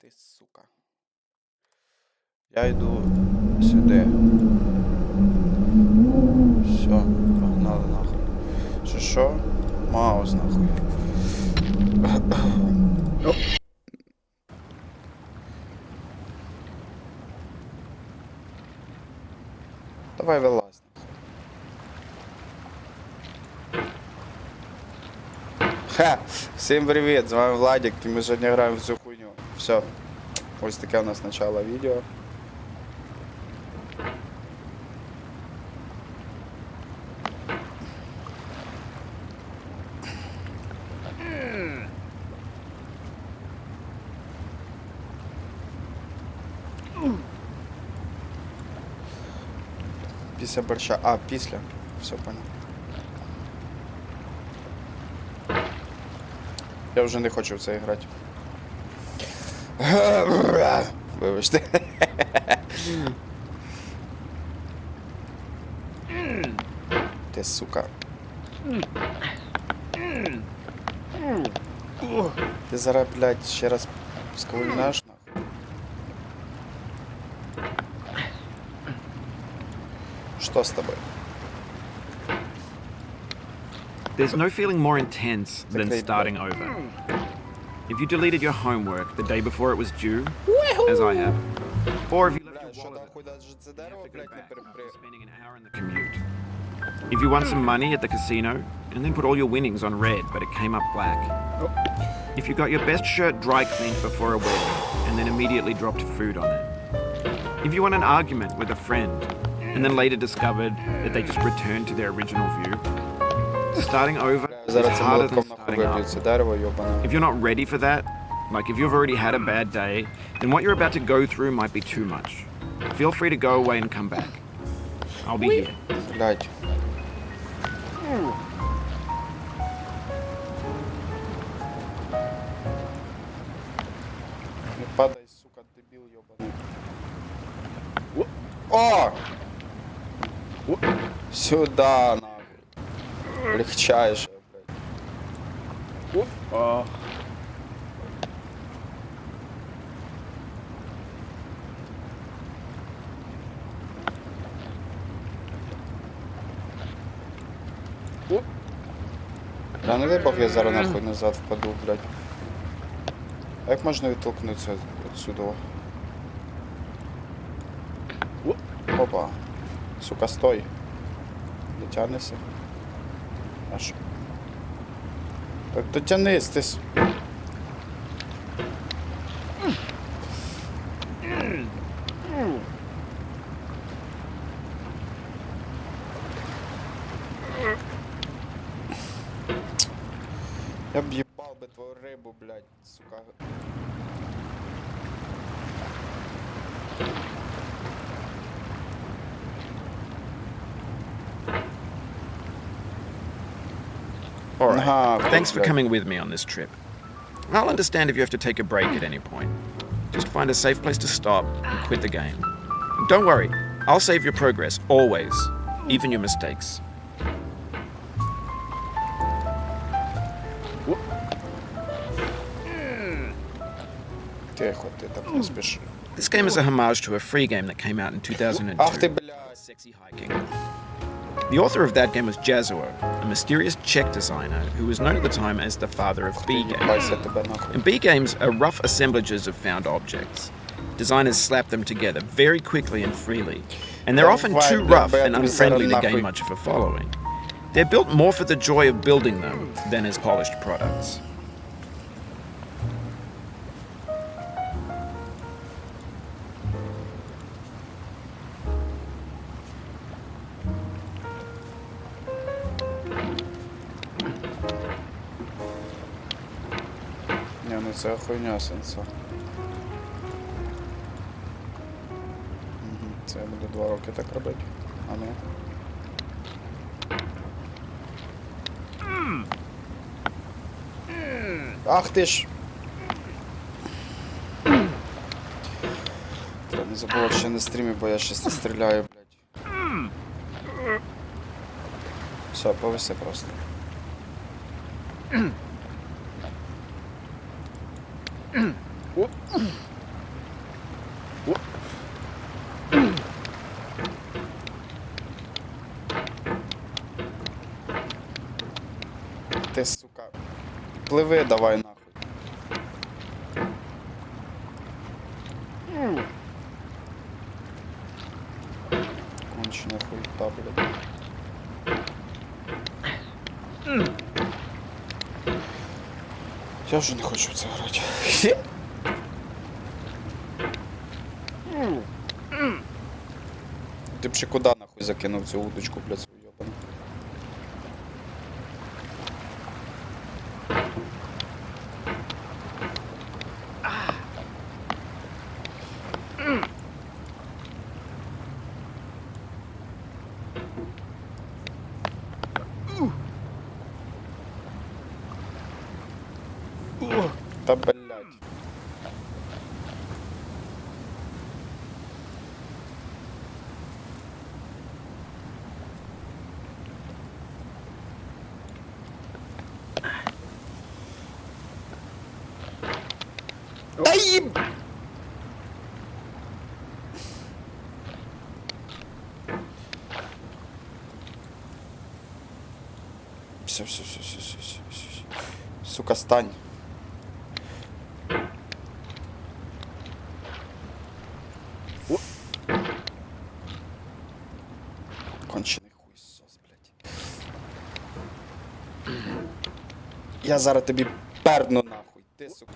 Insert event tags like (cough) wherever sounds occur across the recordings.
Ти сука. Я йду сюди. Все, погнали нахуй. Що що? Маус нахуй. Давай вилазь. Ха! Всім привіт! З вами Владик, і ми сьогодні граємо в цю. Все. Ось таке у нас начало відео. Після борща. А, після. Все понял. Я вже не хочу в це грати. (laughs) Вибачте. Ти сука. Ти зараз, блядь, ще раз сковільнаш нахуй. Що з тобою? There's no feeling more intense than Okay, starting over. If you deleted your homework the day before it was due, as I have, or if you left your wallet, spending an hour in the commute. If you won some money at the casino and then put all your winnings on red, but it came up black. Oh. If you got your best shirt dry cleaned before a wedding and then immediately dropped food on it. If you won an argument with a friend and then later discovered that they just returned to their original view. Starting over Бля, is Зараз це harder молотком than нахуй starting виб'ють up. це дерево, йобане. If you're not ready for that, like if you've already had a bad day, then what you're about to go through might be too much. Feel free to go away and come back. I'll be here. Блядь. Не падай, сука, дебіл йобаний. О! Сюда, Легчайше, блядь. Да не дай Бог я зараз нахуй назад впаду, блядь. А як можна відтолкнутися отсюда? Опа. Сука, стой. Дотягнешся. А що? Так дотянись, ти. Я б їбав би твою рибу, блядь, сука. All right. Uh, Thanks for coming with me on this trip. I'll understand if you have to take a break at any point. Just find a safe place to stop and quit the game. Don't worry, I'll save your progress, always, even your mistakes. This game is a homage to a free game that came out in 2002. Ah, Sexy hiking. The author of that game was Jazuo, a mysterious Czech designer who was known at the time as the father of B games. And B games are rough assemblages of found objects. Designers slap them together very quickly and freely, and they're often too rough and unfriendly to gain much of a following. They're built more for the joy of building them than as polished products. Це хуйня сенсо. Це я буду два роки так робити. А ну. Ах ти ж! Треба не забувати, я на стрімі, бо я щас не стріляю, блядь. Все, повиси просто. Ти, сука, пливи давай нахуй. Кончена хуйта, блядь. Я вже не хочу в це грати. Ти б ще куди нахуй закинув цю удочку, блядь, Та блядь. Та їб... Все, все, все, все, все, все, все. Сука, стань. Я зараз тобі перну нахуй, ти сука.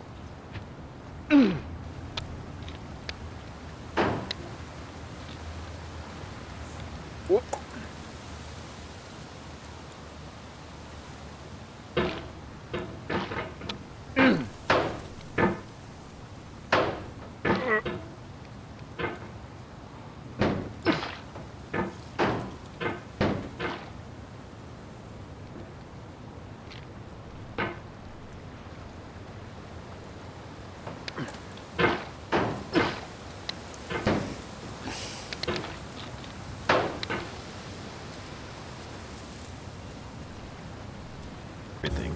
Everything.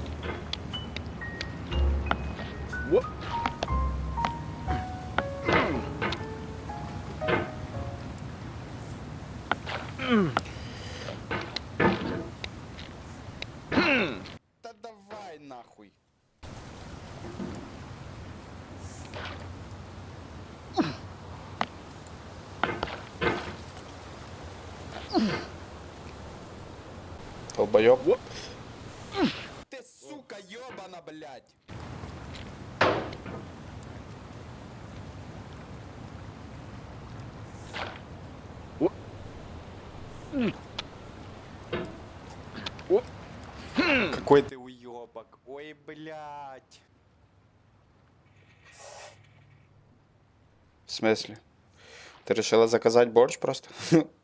Та давай нахуй. Долбоёб. Ёбана, блядь. Какой ты уёбок. Ой, блядь. В смысле? Ты решила заказать борщ просто? (laughs)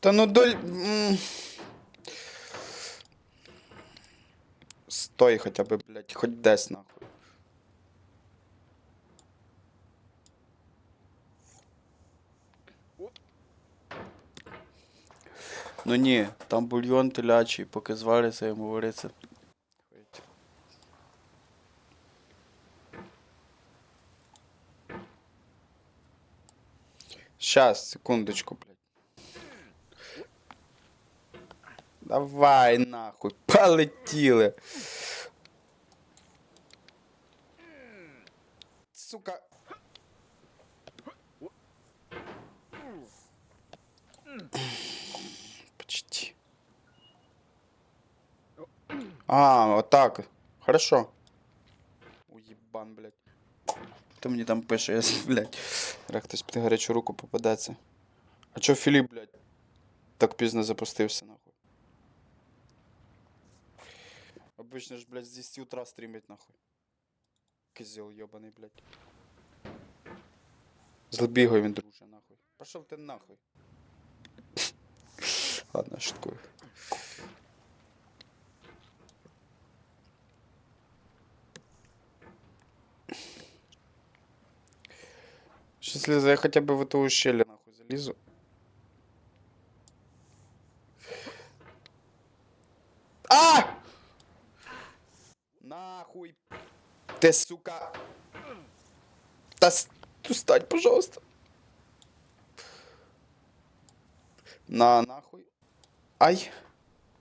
Та ну доль. Стой хоча б, блядь, хоч десь нахуй. Ну ні, там бульйон телячий, поки звариться, йому вариться. Щас, секундочку, блядь. Давай нахуй, полетіли. Сука. Почти. А, вот так. Хорошо. Уебан, блядь. Хто мені там пише, я, (laughs) блядь. Як хтось під гарячу руку попадеться. А чо Філіп, блядь, так пізно запустився, нахуй? Обычно ж, блядь, с 10 утра стримить, нахуй. Козел ебаный, блядь. Злобігой він друже, нахуй. Пошов ти нахуй. (laughs) Ладно, шуткую. Сейчас если я хотя бы в эту ущелье нахуй залезу. Нахуй. Ты, сука. Да устань, пожалуйста. На, нахуй. Ай.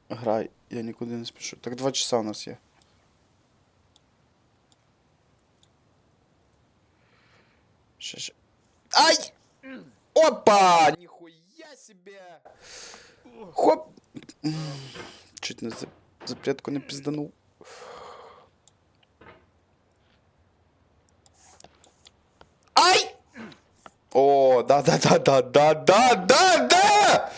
Грай, я нікуди не спішу. Так два часа у нас є. Ще, ще. Ай! Опа! Нихуя себе! Хоп! Чуть не за запретку не пизданул. Ай! О, да-да-да-да-да-да-да-да!